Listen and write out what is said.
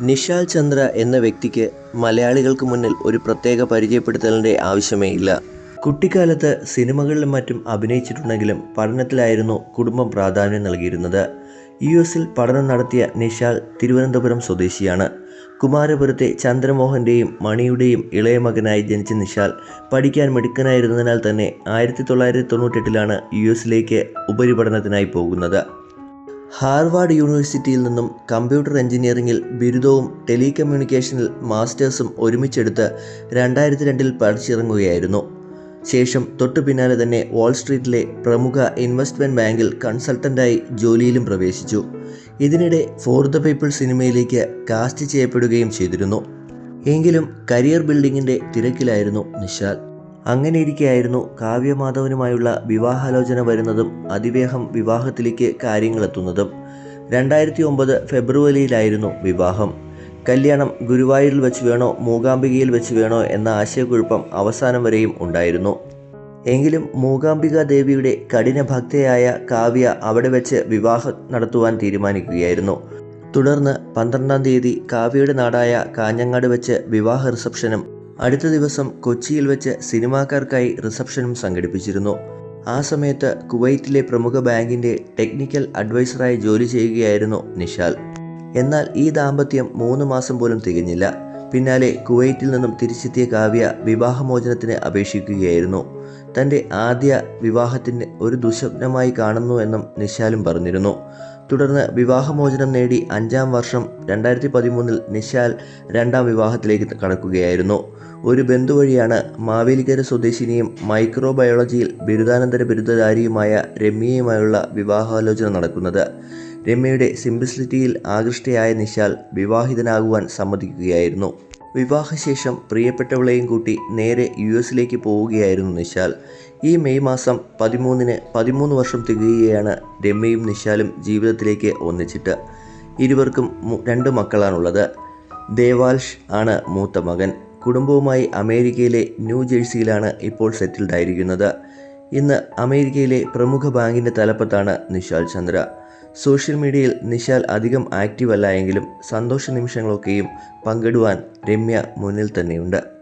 നിഷാൽ ചന്ദ്ര എന്ന വ്യക്തിക്ക് മലയാളികൾക്ക് മുന്നിൽ ഒരു പ്രത്യേക പരിചയപ്പെടുത്തലിന്റെ ആവശ്യമേ ഇല്ല. കുട്ടിക്കാലത്ത് സിനിമകളിലും മറ്റും അഭിനയിച്ചിട്ടുണ്ടെങ്കിലും പഠനത്തിലായിരുന്നു കുടുംബം പ്രാധാന്യം നൽകിയിരുന്നത്. യു എസിൽ പഠനം നടത്തിയ നിഷാൽ തിരുവനന്തപുരം സ്വദേശിയാണ്. കുമാരപുരത്തെ ചന്ദ്രമോഹന്റെയും മണിയുടെയും ഇളയ മകനായി ജനിച്ച നിഷാൽ പഠിക്കാൻ മിടുക്കനായിരുന്നതിനാൽ തന്നെ ആയിരത്തി തൊള്ളായിരത്തി തൊണ്ണൂറ്റെട്ടിലാണ് യു എസിലേക്ക് ഉപരിപഠനത്തിനായി പോകുന്നത്. ഹാർവാർഡ് യൂണിവേഴ്സിറ്റിയിൽ നിന്നും കമ്പ്യൂട്ടർ എഞ്ചിനീയറിംഗിൽ ബിരുദവും ടെലികമ്മ്യൂണിക്കേഷനിൽ മാസ്റ്റേഴ്സും ഒരുമിച്ചെടുത്ത് രണ്ടായിരത്തി രണ്ടിൽ പഠിച്ചിറങ്ങുകയായിരുന്നു. ശേഷം തൊട്ടു പിന്നാലെ തന്നെ വാൾ സ്ട്രീറ്റിലെ പ്രമുഖ ഇൻവെസ്റ്റ്മെന്റ് ബാങ്കിൽ കൺസൾട്ടന്റായി ജോലിയിലും പ്രവേശിച്ചു. ഇതിനിടെ ഫോർ ദ പീപ്പിൾ സിനിമയിലേക്ക് കാസ്റ്റ് ചെയ്യപ്പെടുകയും ചെയ്തിരുന്നു. എങ്കിലും കരിയർ ബിൽഡിങ്ങിന്റെ തിരക്കിലായിരുന്നു നിഷാൽ അങ്ങനെയിരിക്കെയായിരുന്നു കാവ്യമാധവനുമായുള്ള വിവാഹാലോചന വരുന്നതും അതിവേഗം വിവാഹത്തിലേക്ക് കാര്യങ്ങളെത്തുന്നതും. രണ്ടായിരത്തി ഒമ്പത് ഫെബ്രുവരിയിലായിരുന്നു വിവാഹം. കല്യാണം ഗുരുവായൂരിൽ വെച്ച് വേണോ മൂകാംബികയിൽ വെച്ച് വേണോ എന്ന ആശയക്കുഴപ്പം അവസാനം വരെയും ഉണ്ടായിരുന്നു. എങ്കിലും മൂകാംബിക ദേവിയുടെ കഠിന ഭക്തയായ കാവ്യ അവിടെ വെച്ച് വിവാഹം നടത്തുവാൻ തീരുമാനിക്കുകയായിരുന്നു. തുടർന്ന് പന്ത്രണ്ടാം തീയതി കാവ്യയുടെ നാടായ കാഞ്ഞങ്ങാട് വെച്ച് വിവാഹ റിസപ്ഷനും അടുത്ത ദിവസം കൊച്ചിയിൽ വെച്ച് സിനിമാക്കാർക്കായി റിസപ്ഷനും സംഘടിപ്പിച്ചിരുന്നു. ആ സമയത്ത് കുവൈറ്റിലെ പ്രമുഖ ബാങ്കിന്റെ ടെക്നിക്കൽ അഡ്വൈസറായി ജോലി ചെയ്യുകയായിരുന്നു നിഷാൽ. എന്നാൽ ഈ ദാമ്പത്യം മൂന്ന് മാസം പോലും തികഞ്ഞില്ല. പിന്നാലെ കുവൈറ്റിൽ നിന്നും തിരിച്ചെത്തിയ കാവ്യ വിവാഹമോചനത്തിന് അപേക്ഷിക്കുകയായിരുന്നു. തന്റെ ആദ്യ വിവാഹത്തിന്റെ ഒരു ദുസ്വപ്നമായി കാണുന്നു എന്നും നിശാലും പറഞ്ഞിരുന്നു. തുടർന്ന് വിവാഹമോചനം നേടി അഞ്ചാം വർഷം രണ്ടായിരത്തി പതിമൂന്നിൽ നിശാൽ രണ്ടാം വിവാഹത്തിലേക്ക് കടക്കുകയായിരുന്നു. ഒരു ബന്ധു വഴിയാണ് മാവേലിക്കര സ്വദേശിനിയും മൈക്രോബയോളജിയിൽ ബിരുദാനന്തര ബിരുദധാരിയുമായ രമ്യയുമായുള്ള വിവാഹാലോചന നടക്കുന്നത്. രമ്യയുടെ സിംപ്ലിസിറ്റിയിൽ ആകൃഷ്ടയായ നിശാൽ വിവാഹിതനാകുവാൻ സമ്മതിക്കുകയായിരുന്നു. വിവാഹശേഷം പ്രിയപ്പെട്ടവളെയും കൂട്ടി നേരെ യു എസിലേക്ക് പോവുകയായിരുന്നു നിശാൽ ഈ മെയ് മാസം പതിമൂന്നിന് പതിമൂന്ന് വർഷം തികയുകയാണ് രമ്യയും നിശാലും ജീവിതത്തിലേക്ക് ഒന്നിച്ചിട്ട്. ഇരുവർക്കും രണ്ട് മക്കളാണുള്ളത്. ദേവാൽഷ് ആണ് മൂത്ത മകൻ. കുടുംബവുമായി അമേരിക്കയിലെ ന്യൂ ജേഴ്സിയിലാണ് ഇപ്പോൾ സെറ്റിൽഡ് ആയിരിക്കുന്നത്. ഇന്ന് അമേരിക്കയിലെ പ്രമുഖ ബാങ്കിന്റെ തലപ്പത്താണ് നിശാൽ ചന്ദ്ര. സോഷ്യൽ മീഡിയയിൽ നിശാൽ അധികം ആക്റ്റീവ് അല്ല എങ്കിലും സന്തോഷ നിമിഷങ്ങളൊക്കെയും പങ്കിടുവാൻ രമ്യ മുന്നിൽ തന്നെയുണ്ട്.